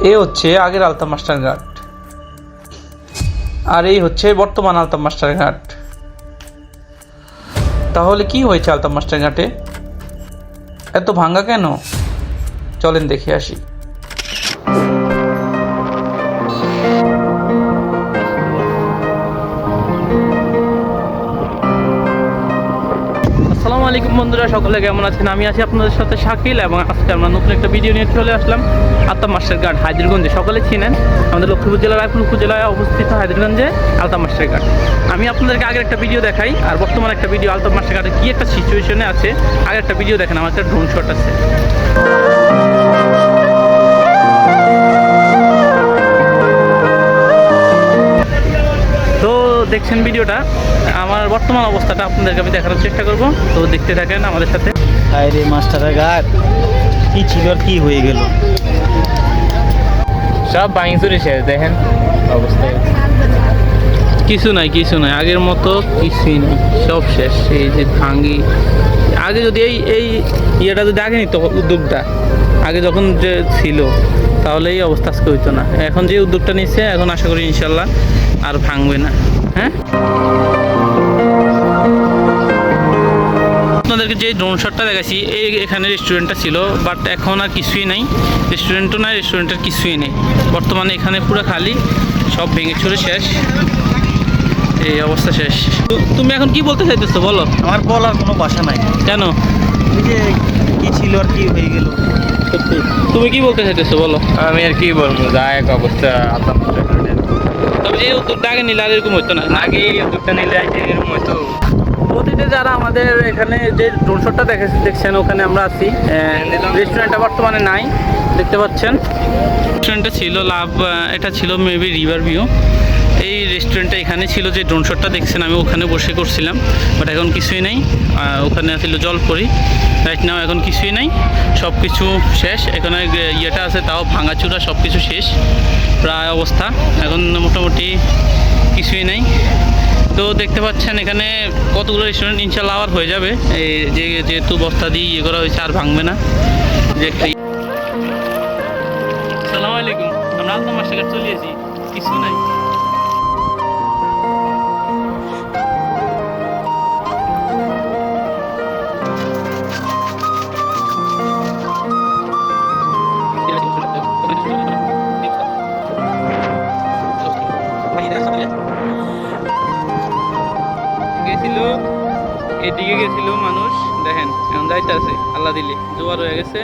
এ হচ্ছে আগের আলতা মাস্টার ঘাট আর এই হচ্ছে বর্তমান আলতা মাস্টার ঘাট তাহলে কি হয়েছে আলতা মাস্টার ঘাটে এত ভাঙ্গা কেন? চলেন দেখে আসি। আলাইকুম বন্ধুরা, সকলে কেমন আছেন? আমি আছি আপনাদের সাথে শাকিল এবং আজকে আমরা নতুন একটা ভিডিও নিয়ে চলে আসলাম আলতা মাস্টার ঘাট সকলে চিনেন? আমাদের লক্ষ্মীপুর জেলার রায়পুর উপজেলায় অবস্থিত হাজিরগঞ্জে আলতা মাস্টার আমি আপনাদেরকে আগের একটা ভিডিও দেখাই, আর বর্তমানে একটা ভিডিও আলতা মাস্টার ঘাটে কী একটা সিচুয়েশনে আছে, আগের একটা ভিডিও দেখেন, আমার একটা ড্রোন শট আছে। দেখছেন ভিডিওটা আমার বর্তমান অবস্থাটা আপনাদেরকে আমি দেখানোর চেষ্টা করব। তো দেখতে থাকেন আমাদের সাথে। আরে মাস্টারের ঘাট কি ছিল আর কি হয়ে গেল? সব ভাঙচুরি শেষ দেখেন অবস্থায় কিছু নাই কিছু নাই আগের মতো কিছুই নেই সব শেষ এই যে ভাঙ্গি। আগে যদি এই এই ইয়েটা যদি আগে নিত উদ্যোগটা আগে যখন যে ছিল তাহলে এই অবস্থা আজকে হইতো না। এখন যে উদ্যোগটা নিচ্ছে এখন আশা করি ইনশাল্লাহ আর ভাঙবে না। হ্যাঁ? আপনাদেরকে যে ড্রোন শটটা দেখাচ্ছি এই এখানে রেস্টুরেন্টটা ছিল বাট এখন আর কিছুই নাই। রেস্টুরেন্টও নাই রেস্টুরেন্টের কিছুই নেই। বর্তমানে এখানে পুরো খালি সব ভেঙে চুরে শেষ। এই অবস্থা শেষ। তু- তুমি এখন কি বলতে চাইতেছো বলো? আমার বলার কোনো ভাষা নাই। কেন? কি ছিল আর কি হয়ে গেল? তুমি কি বলতে চাইতেছো বলো? আমি আর কি বলব যা এক অবস্থা আসাম তবে এই উদ্যোগটা আগে নিলে আর এরকম হতো না। আগে এই উদ্যোগটা নিলে এরকম হয়তো অতীতে যারা আমাদের এখানে যে ড্রোন শটটা দেখেছে দেখছেন ওখানে আমরা আছি। রেস্টুরেন্টটা বর্তমানে নাই দেখতে পাচ্ছেন। রেস্টুরেন্টটা ছিল লাভ এটা ছিল মেবি রিভার ভিউ এই রেস্টুরেন্টটা এখানে ছিল যে ড্রোন শটটা দেখছেন, আমি ওখানে বসে করছিলাম বাট এখন কিছুই নেই। ওখানে ছিল জলপরি। রাইট নাও এখন কিছুই নেই। সব কিছু শেষ। এখানে ইয়েটা আছে, তাও ভাঙাচুরা সব কিছু শেষ। প্রায় অবস্থা। এখন মোটামুটি কিছুই নেই। তো দেখতে পাচ্ছেন এখানে কতগুলো রেস্টুরেন্ট ইনশাল্লাহ আবার হয়ে যাবে। এই যে যেহেতু বস্তা দিয়ে ইয়ে করা হয়েছে, আর ভাঙবে না। যে একটা আলাইকুম। আমরা আলতাম মাসে চলে এসেছি। কিছু নাই। গেছিল, এদিকে গেছিল মানুষ, দেখেন, এখন যাইতে আছে আল্লাহ দিলে, জোয়ার হয়ে গেছে।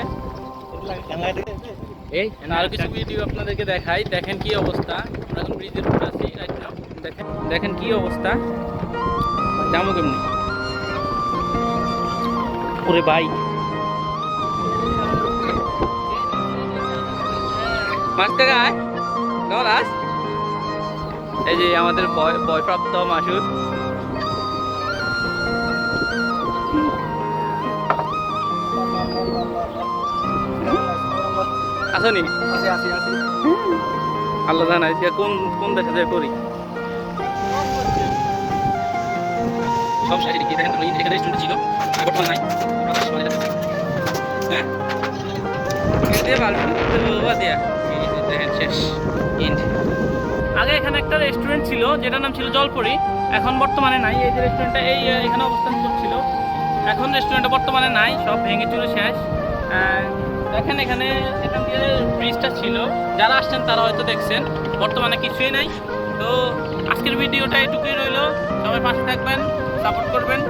এই আরও কিছু ভিডিও আপনাদেরকে দেখাই, দেখেন কি অবস্থা, আমরা এখন ব্রিজের উপর আছি দেখেন দেখেন কি অবস্থা, যাব কেমনি? ওরে ভাই। টাকা কেমন এই যে আমাদের বয়, বয়প্রাপ্ত মাসুদ। আসনি আল্লাহ জানাই কোন কোন দেশে যায় করি? সব সাইডে কি দেখেন? এখানে রেস্টুরেন্ট ছিল। বর্তমানে নাই। হ্যাঁ? যে যে দেখেন শেষ। ইন্ড। আগে এখানে একটা রেস্টুরেন্ট ছিল যেটার নাম ছিল জলপুরি। এখন বর্তমানে নাই। এই যে রেস্টুরেন্টটা এই এখানে অবস্থান করছিল। এখন রেস্টুরেন্টটা বর্তমানে নাই সব ভেঙে চুরে শেষ। দেখেন এখানে এখান দিয়ে ব্রিজটা ছিল, যারা আসছেন তারা হয়তো দেখছেন, বর্তমানে কিছুই নাই। তো আজকের ভিডিওটা এটুকুই রইল। সবাই পাশে থাকবেন সাপোর্ট করবেন।